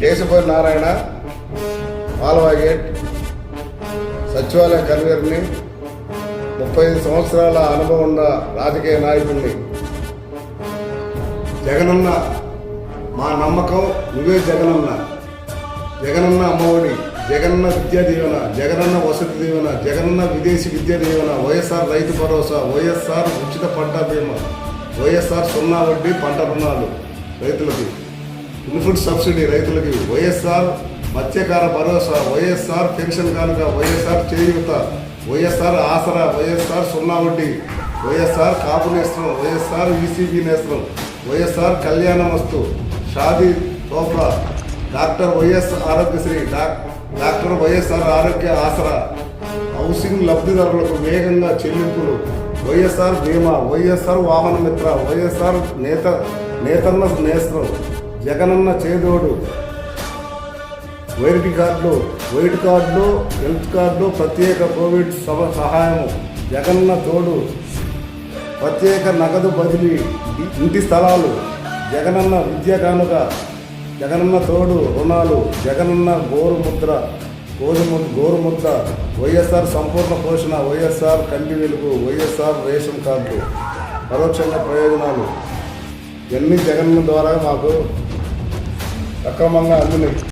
కేశవరి నారాయణ ఆల్వాగేట్ సచివాలయ కన్వీనర్ని ముప్పై ఐదు సంవత్సరాల అనుభవం ఉన్న రాజకీయ నాయకుడిని. జగనన్న మా నమ్మకం నువ్వే జగనన్న. జగనన్న అమ్మఒడి జగనన్న విద్యా దీవెన జగనన్న వసతి దీవెన జగనన్న విదేశీ విద్యా దీవెన వైఎస్ఆర్ రైతు భరోసా వైఎస్ఆర్ ఉచిత పంట బీమా వైఎస్ఆర్ సున్నా వడ్డీ పంట రుణాలు రైతులకి. ఇన్పుట్ సబ్సిడీ రైతులకి వైఎస్ఆర్ మత్స్యకార భరోసా వైఎస్ఆర్ పెన్షన్ కానుక వైఎస్ఆర్ చేయూత వైఎస్ఆర్ ఆసరా వైఎస్ఆర్ సున్నా వడ్డీ వైఎస్ఆర్ కాపు నేస్త్రం వైఎస్ఆర్ ఈసీబీ నేస్త్రం వైఎస్ఆర్ కళ్యాణ వస్తు Shaadi Tohfa doctor YS Aarogyasri doctor YSR Aarogya Asara housing లబ్ధిదారులకు వేగంగా చెల్లింపులు వైఎస్ఆర్ బీమా వైఎస్ఆర్ వాహన మిత్ర వైఎస్ఆర్ నేత నేతన్న నేస్త్రం జగనన్న చేదోడు. వైట్ కార్డులు వైట్ కార్డులు హెల్త్ కార్డులు ప్రత్యేక కోవిడ్ సభ సహాయము. జగన్న తోడు. ప్రత్యేక నగదు బదిలీ ఇంటి స్థలాలు. జగనన్న విద్య కానుక. జగనన్న తోడు రుణాలు. జగనన్న గోరుముద్ర గోరుము గోరుముద్ర వైఎస్ఆర్ సంపూర్ణ పోషణ. YSR Kanti Velugu. YSR ration card. పరోక్షంగా ప్రయోజనాలు. ఇవన్నీ జగనన్న ద్వారా మాకు అక్రమంగా అందినాయి